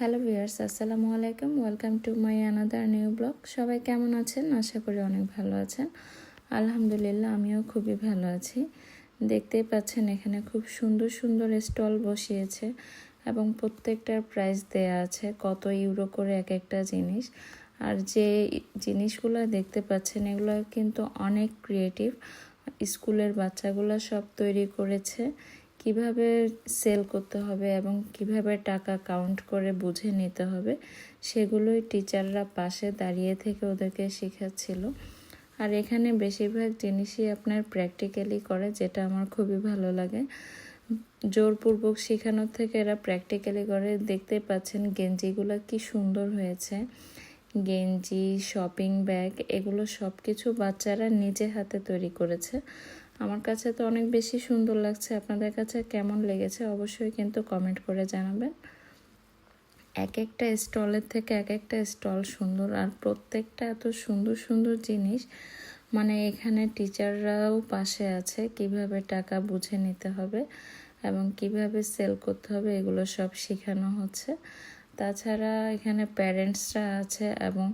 Hello viewers, আসসালামু আলাইকুম। Welcome to my another new blog. সবাই কেমন আছেন? আশা করি অনেক ভালো আছেন। আলহামদুলিল্লাহ, আমিও খুবই ভালো আছি। দেখতেই পাচ্ছেন, এখানে খুব সুন্দর সুন্দর স্টল বসিয়েছে এবং প্রত্যেকটার প্রাইস দেয়া আছে কত ইউরো করে এক একটা জিনিস। আর যে জিনিসগুলো দেখতে পাচ্ছেন, এগুলো কিন্তু অনেক ক্রিয়েটিভ। স্কুলের বাচ্চাগুলো সব তৈরি করেছে। কীভাবে সেল করতে হবে এবং কীভাবে টাকা কাউন্ট করে বুঝে নিতে হবে, সেগুলোই টিচাররা পাশে দাঁড়িয়ে থেকে ওদেরকে শেখাচ্ছিল। আর এখানে বেশিরভাগ জিনিসই আপনার প্র্যাকটিক্যালি করে, যেটা আমার খুবই ভালো লাগে। জোরপূর্বক শেখানোর থেকে এরা প্র্যাকটিক্যালি করে। দেখতে পাচ্ছেন গেঞ্জিগুলো কি সুন্দর হয়েছে। গেঞ্জি শপিং ব্যাগ এগুলো সব কিছু বাচ্চারা নিজে হাতে তৈরি করেছে। আমার কাছে তো অনেক বেশি সুন্দর লাগছে। আপনাদের কাছে কেমন লেগেছে অবশ্যই কিন্তু কমেন্ট করে জানাবেন। এক একটা স্টলের থেকে এক একটা স্টল সুন্দর আর প্রত্যেকটা এত সুন্দর সুন্দর জিনিস। মানে এখানে টিচাররাও পাশে আছে কীভাবে টাকা বুঝে নিতে হবে এবং কীভাবে সেল করতে হবে এগুলো সব শেখানো হচ্ছে। তাছাড়া এখানে প্যারেন্টসরা আছে এবং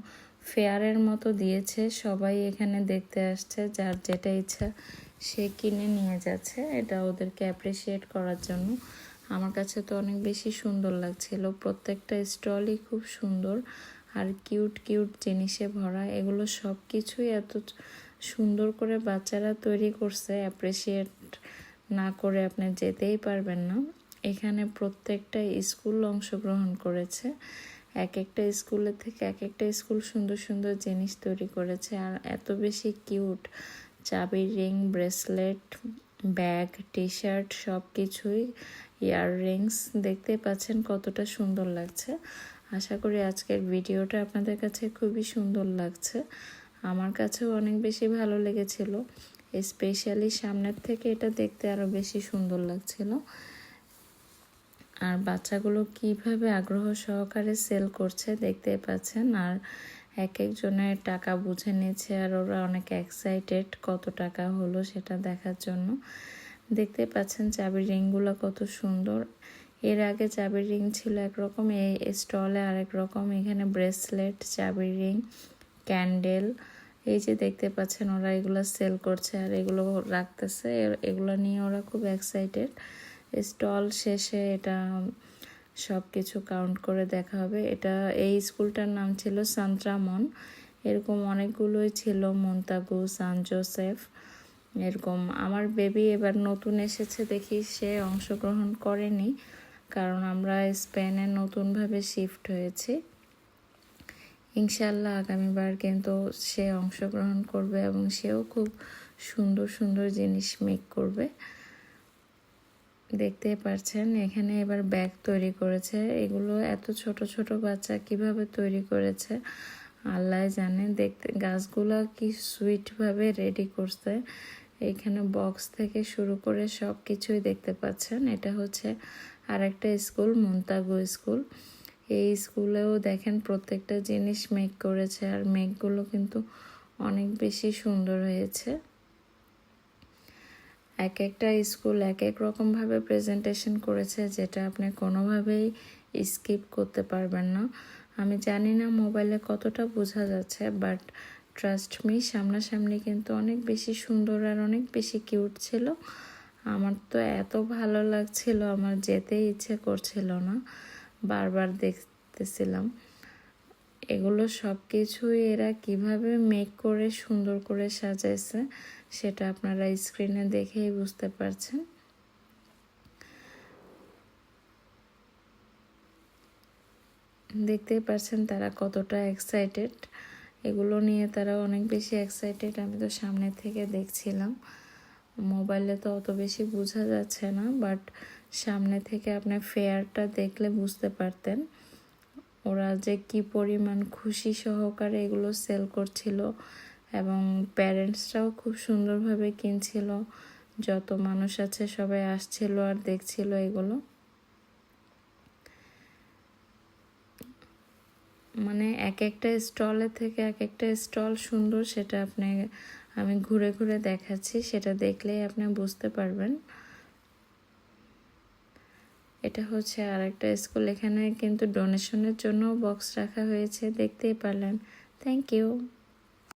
ফেয়ারের মতো দিয়েছে। সবাই এখানে দেখতে আসছে, যার যেটা ইচ্ছা সে কিনে নিয়ে যাচ্ছে। এটা ওদেরকে অ্যাপ্রিসিয়েট করার জন্য। আমার কাছে তো অনেক বেশি সুন্দর লাগছিল। প্রত্যেকটা স্টলই খুব সুন্দর। আর কিউট কিউট জিনিসে ভরা। এগুলো সব কিছুই এত সুন্দর করে বাচ্চারা তৈরি করছে। অ্যাপ্রিসিয়েট না করে আপনি যেতেই পারবেন না। এখানে প্রত্যেকটা স্কুল অংশগ্রহণ করেছে। এক একটা স্কুলের থেকে এক একটা স্কুল সুন্দর সুন্দর জিনিস তৈরি করেছে। আর এত বেশি কিউট চাবির ring, bracelet, bag T shirt সব কিছুই ইয়ার রিংস দেখতে পাচ্ছেন কতটা সুন্দর লাগছে। আশা করি আজকের ভিডিওটা আপনাদের কাছে খুবই সুন্দর লাগছে। আমার কাছেও অনেক বেশি ভালো লেগেছিল। স্পেশালি সামনের থেকে এটা দেখতে আরও বেশি সুন্দর লাগছিল। আর বাচ্চাগুলো কীভাবে আগ্রহ সহকারে সেল করছে দেখতে পাচ্ছেন। আর এক একজনের টাকা বুঝে নিচ্ছে আর ওরা অনেক এক্সাইটেড কত টাকা হলো সেটা দেখার জন্য। দেখতে পাচ্ছেন চাবির রিংগুলো কত সুন্দর। এর আগে চাবির রিং ছিল একরকম, এই স্টলে আরেক রকম, এখানে ব্রেসলেট, চাবির রিং, ক্যান্ডেল, এই যে দেখতে পাচ্ছেন ওরা এগুলো সেল করছে আর এগুলো রাখতেছে। এগুলো নিয়ে ওরা খুব এক্সাইটেড স্টল শেষে এটা সব কিছু কাউন্ট করে দেখা হবে। এটা, এই স্কুলটার নাম ছিল সান্ত্রামন। এরকম অনেকগুলোই ছিল, মন্তাগু, সান জোসেফ, এরকম। আমার বেবি এবার নতুন এসেছে দেখি সে অংশগ্রহণ করেনি, কারণ আমরা স্পেনে নতুনভাবে শিফট হয়েছি। ইনশাল্লাহ আগামীবার কিন্তু সে অংশগ্রহণ করবে এবং সেও খুব সুন্দর সুন্দর জিনিস মেক করবে। দেখতে পারছেন, এখানে এবার ব্যাগ তৈরি করেছে। এগুলো এত ছোট ছোট বাচ্চা কীভাবে তৈরি করেছে, আল্লাহ জানে। দেখতে, গাছগুলো কি সুইটভাবে রেডি করছে। এখানে বক্স থেকে শুরু করে সব কিছুই দেখতে পাচ্ছেন। এটা হচ্ছে আর একটা স্কুল মুন্তাগু স্কুল এই স্কুলেও দেখেন প্রত্যেকটা জিনিস মেক করেছে, আর মেকগুলো কিন্তু অনেক বেশি সুন্দর হয়েছে। এক একটা স্কুল এক এক রকমভাবে প্রেজেন্টেশন করেছে যেটা আপনি কোনোভাবেই স্কিপ করতে পারবেন না। আমি জানি না মোবাইলে কতটা বোঝা যাচ্ছে বাট ট্রাস্ট মি সামনাসামনি কিন্তু অনেক বেশি সুন্দর আর অনেক বেশি কিউট ছিল। আমার তো এত ভালো লাগছিল, আমার যেতে ইচ্ছে করছিল না, বারবার দেখতেছিলাম। এগুলো সব কিছুই এরা কীভাবে মেক করে সুন্দর করে সাজাইছে সেটা আপনারা স্ক্রিনে দেখেই বুঝতে পারছেন। দেখতেই পারছেন তারা কতটা এক্সাইটেড এগুলো নিয়ে তারা অনেক বেশি এক্সাইটেড আমি তো সামনে থেকে দেখছিলাম। মোবাইলে তো অত বেশি বোঝা যাচ্ছে না বাট সামনে থেকে আপনার ফেয়ারটা দেখলে বুঝতে পারতেন। ওরা যে কি পরিমাণ খুশি সহকারে এগুলো সেল করছিল এবং প্যারেন্টসরাও খুব সুন্দরভাবে কিনছিল। যত মানুষ আছে সবাই আসছিল আর দেখছিল এগুলো। মানে এক একটা স্টলে থেকে এক একটা স্টল সুন্দর সেটা আপনি, আমি ঘুরে ঘুরে দেখাচ্ছি, সেটা দেখলেই আপনি বুঝতে পারবেন। এটা হচ্ছে আর একটা স্কুল এখানে কিন্তু ডোনেশনের জন্য বক্স রাখা হয়েছে, দেখতেই পারলেন। Thank you